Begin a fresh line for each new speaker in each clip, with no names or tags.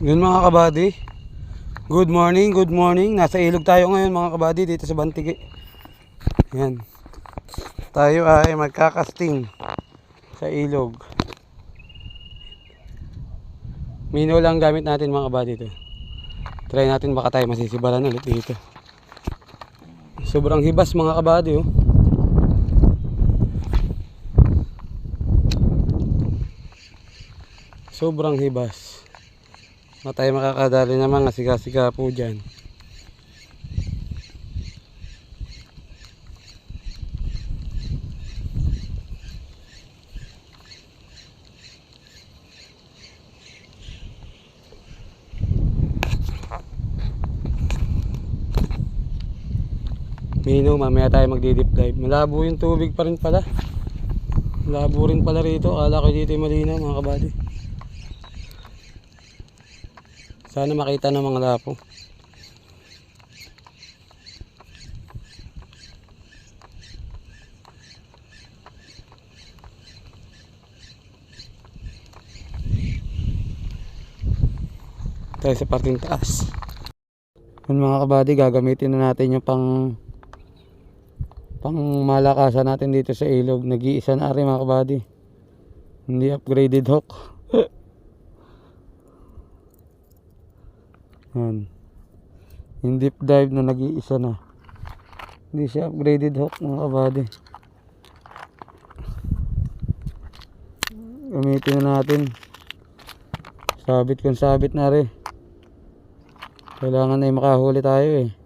Yun mga kabady. Good morning, good morning. Nasa ilog tayo ngayon mga kabady dito sa Bantigi. Yan. Tayo ay magkakasting sa ilog. Mino lang gamit natin mga kabady ito. Try natin baka tayo masisibaran ulit dito. Sobrang hibas mga kabady oh. Sobrang hibas. Baka tayo makakadali ng mga siga-siga po dyan. Mino, mamaya tayo magdi-deep dive. Malabo yung tubig pa rin pala. Malabo rin pala rito. Akala ko dito yung malinaw mga kabady. Sana makita ng mga lapo. Tayo sa parting taas. Yun mga kabady, gagamitin na natin yung pang pang malakasan natin dito sa ilog. Nag-iisa na rin mga kabady. Hindi upgraded hook. Yan. Yung deep dive na nag-iisa na. Hindi siya upgraded hook mga kabady. Gamitin na natin. Sabit kung sabit na rin. Kailangan ay makahuli tayo eh.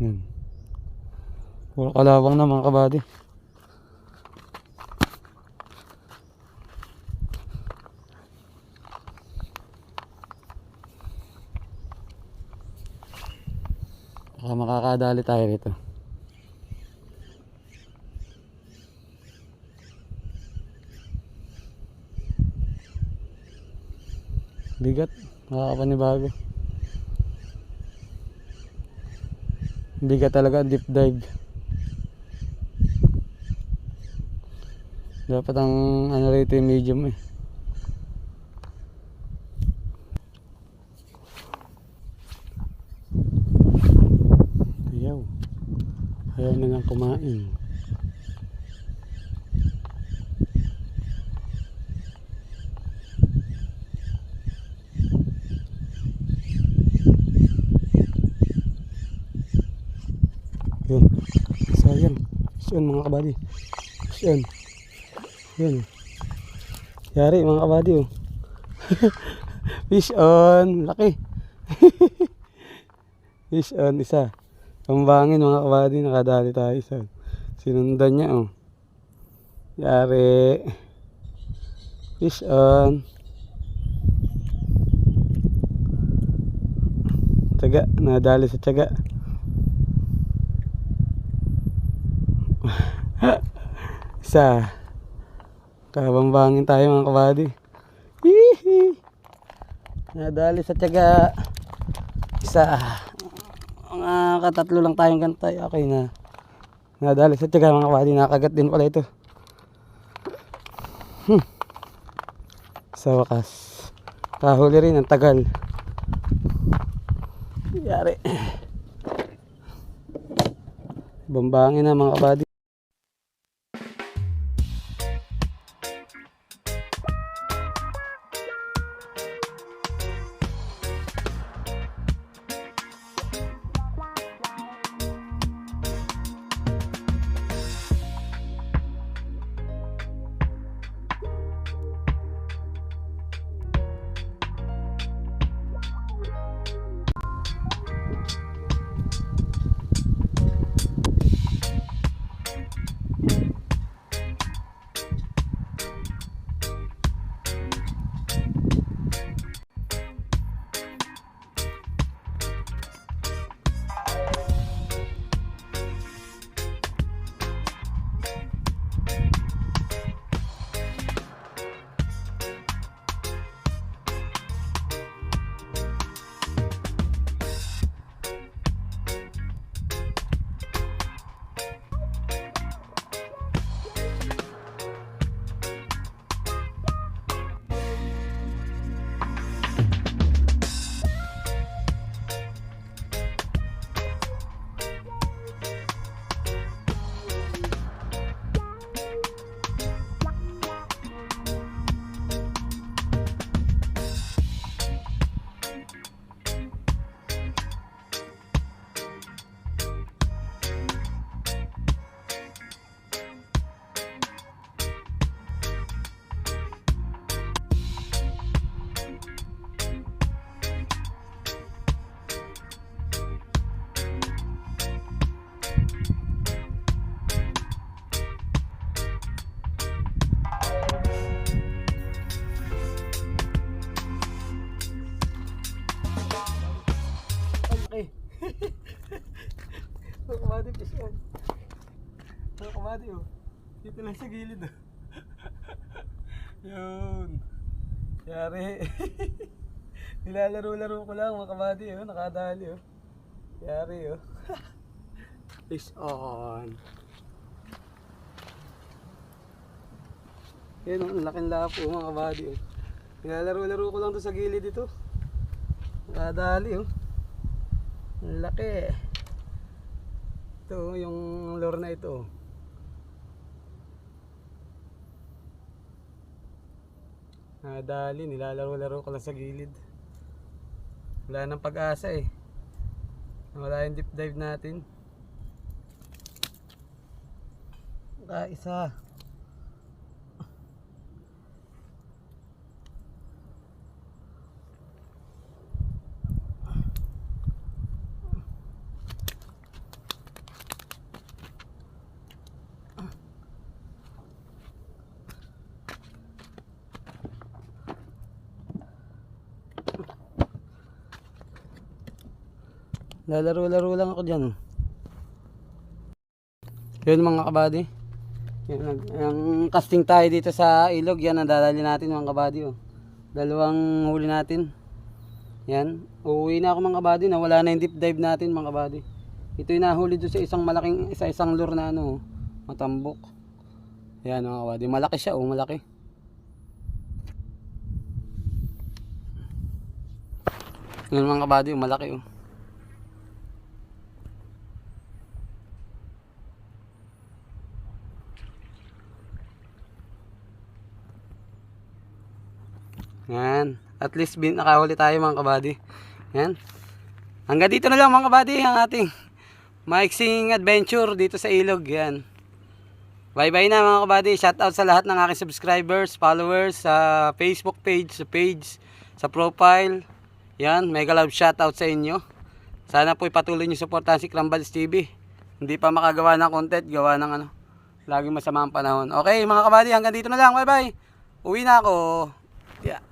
Yan. Puro kalawang na mga kabady. Baka makakadali tayo rito. Bigat. Makakapanibago. Bigat talaga deep dive. Dapat ang ano rito yung medium eh. Ayaw. Ayaw na lang kumain. Yun. Sayang. Yun mga kabady. Yun. Yun. Yari mga kabady oh. Fish on. Laki. Fish on. Isa. Kambangin mga kabady. Nakadali tayo isa. Sinundan niya oh. Yari. Fish on. Tiyaga. Nadali sa tiyaga. Isa. Kabambangin tayo mga kabady. Hihi. Nadali sa tiyaga. Isa. Mga katatlo lang tayong gantay. Okay na. Nadali sa tiyaga mga kabady. Nakagat din pala ito. Hmm. Sa wakas. Kahuli rin. Ang tagal. Yari. Bambangin na mga kabady. Kabady oh. Dito lang sa gilid oh. Yun. Yari. Nilalaro-laro ko lang mga kabady oh. Nakadali oh. Yari oh. Fish on. Yan oh, laking lapo mga kabady oh. Nilalaro-laro ko lang to sa gilid ito. Nakadali oh. Ang laki. Ito yung lure na ito. Nakadali, nilalaro-laro ko lang sa gilid. Wala nang pag-asa eh. Wala yung deep dive natin. Ah, isa. Lalaro-laro lang ako dyan. Yun mga kabady. Nag, ang casting tayo dito sa ilog, yan ang dadali natin mga kabady. Oh. Dalawang huli natin. Yan. Uuwi na ako mga kabady, nawala na yung deep dive natin mga kabady. Ito yung nahuli doon sa isang malaking, isa isang lure na ano, oh, matambok. Yan mga kabady. Malaki siya, oh, malaki. Yan mga kabady, oh, malaki oh. Yan. At least bin nakahuli tayo mga kabady. Yan. Hanggang dito na lang mga kabady ang ating maiksing adventure dito sa ilog. Yan. Bye bye na mga kabady. Shout out sa lahat ng aking subscribers, followers sa Facebook page, sa page, sa profile. Yan. Mega love shout out sa inyo. Sana po ipatuloy niyo suportahan si Crambals TV. Hindi pa makagawa ng content, gawa ng ano. Laging masama ang panahon. Okay mga kabady, hanggang dito na lang. Bye bye. Uwi na ako. Yeah.